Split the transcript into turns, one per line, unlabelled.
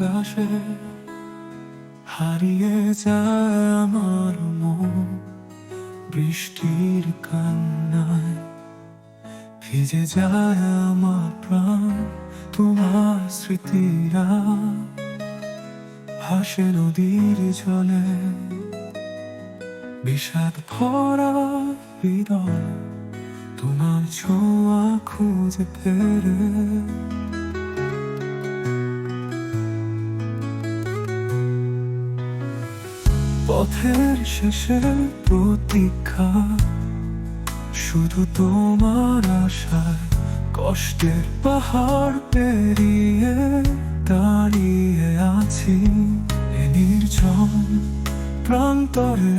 আকাশে হারিয়ে যায় আমার মন। বৃষ্টির কান্নায় ভিজে যায় আমার প্রাণ। তোমার স্মৃতিরা ভাসে নদীর জলে। বিষাদ ভরা হৃদয় তোমার ছোঁয়া খুঁজে ফেরে পথের শেষে প্রতীক্ষা। শুধু তোমার আশায় কষ্টের পাহাড় পেরিয়ে দাঁড়িয়ে আছি। নির্জন প্রান্তরে